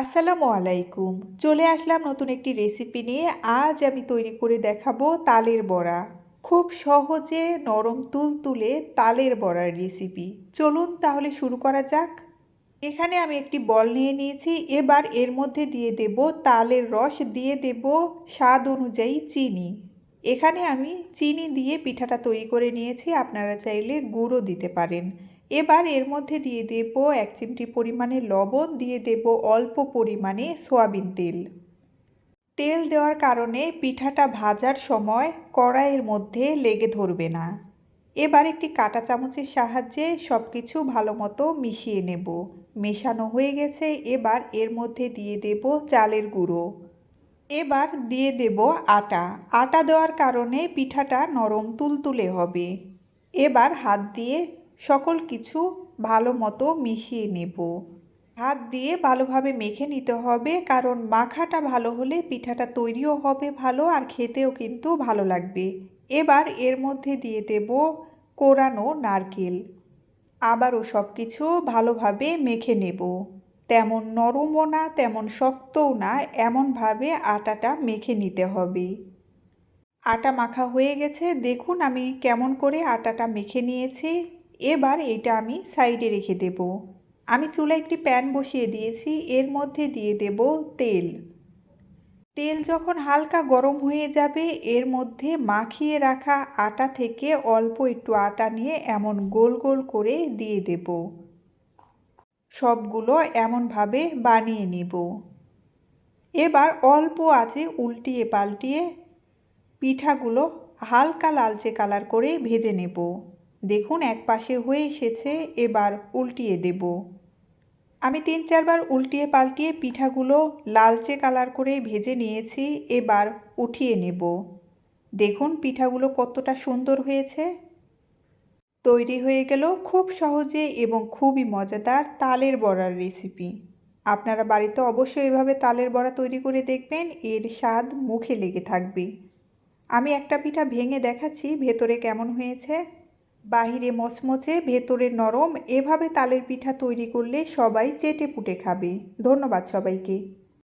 আসসালামু আলাইকুম। চলে আসলাম নতুন একটি রেসিপি নিয়ে। আজ আমি তৈরি করে দেখাবো তালের বড়া। খুব সহজে নরম তুলতুলে তালের বড়ার রেসিপি চলুন তাহলে শুরু করা যাক। এখানে আমি একটি বল নিয়ে নিয়েছি। এবার এর মধ্যে দিয়ে দেব তালের রস। দিয়ে দেব স্বাদ অনুযায়ী চিনি। এখানে আমি চিনি দিয়ে পিঠাটা তৈরি করে নিয়েছি। আপনারা চাইলে গুঁড়ো দিতে পারেন। এবার এর মধ্যে দিয়ে দেব এক চিমটি পরিমাণে লবণ, দিয়ে দেব অল্প পরিমাণে সয়াবিন তেল। তেল দেওয়ার কারণে পিঠাটা ভাজার সময় কড়াইয়ের মধ্যে লেগে ধরবে না। এবার একটি কাঁটা চামচের সাহায্যে সব কিছু ভালো মতো মিশিয়ে নেব। মেশানো হয়ে গেছে, এবার এর মধ্যে দিয়ে দেব চালের গুঁড়ো। এবার দিয়ে দেব আটা। আটা দেওয়ার কারণে পিঠাটা নরম তুলতুলে হবে। এবার হাত দিয়ে সকল কিছু ভালো মতো মিশিয়ে নেব। হাত দিয়ে ভালোভাবে মেখে নিতে হবে, কারণ মাখাটা ভালো হলে পিঠাটা তৈরিও হবে ভালো আর খেতেও কিন্তু ভালো লাগবে। এবার এর মধ্যে দিয়ে দেব কোরানো নারকেল। আবারও সব কিছু ভালোভাবে মেখে নেব। তেমন নরমও না, তেমন শক্তও না, এমনভাবে আটাটা মেখে নিতে হবে। আটা মাখা হয়ে গেছে, দেখুন আমি কেমন করে আটাটা মেখে নিয়েছি। এবার এটা আমি সাইডে রেখে দেব। আমি চুলায় একটি প্যান বসিয়ে দিয়েছি, এর মধ্যে দিয়ে দেব তেল। তেল যখন হালকা গরম হয়ে যাবে, এর মধ্যে মাখিয়ে রাখা আটা থেকে অল্প একটু আটা নিয়ে এমন গোল গোল করে দিয়ে দেব। সবগুলো এমনভাবে বানিয়ে নেব। এবার অল্প আছে উল্টিয়ে পাল্টিয়ে পিঠাগুলো হালকা লালচে কালার করে ভেজে নেব। দেখুন এক পাশে হয়ে এসেছে, এবার উল্টিয়ে দেব। আমি তিন চারবার উল্টিয়ে পাল্টিয়ে পিঠাগুলো লালচে কালার করে ভেজে নিয়েছি, এবার উঠিয়ে নেব। দেখুন পিঠাগুলো কতটা সুন্দর হয়েছে। তৈরি হয়ে গেল খুব সহজে এবং খুবই মজাদার তালের বড়ার রেসিপি। আপনারা বাড়িতে অবশ্যই এভাবে তালের বড়া তৈরি করে দেখবেন, এর স্বাদ মুখে লেগে থাকবে। আমি একটা পিঠা ভেঙে দেখাচ্ছি, ভেতরে কেমন হয়েছে। বাহিরে মচমচে, ভেতরে নরম, এভাবে তালের পিঠা তৈরি করলে সবাই চেটে পুটে খাবে। ধন্যবাদ সবাইকে।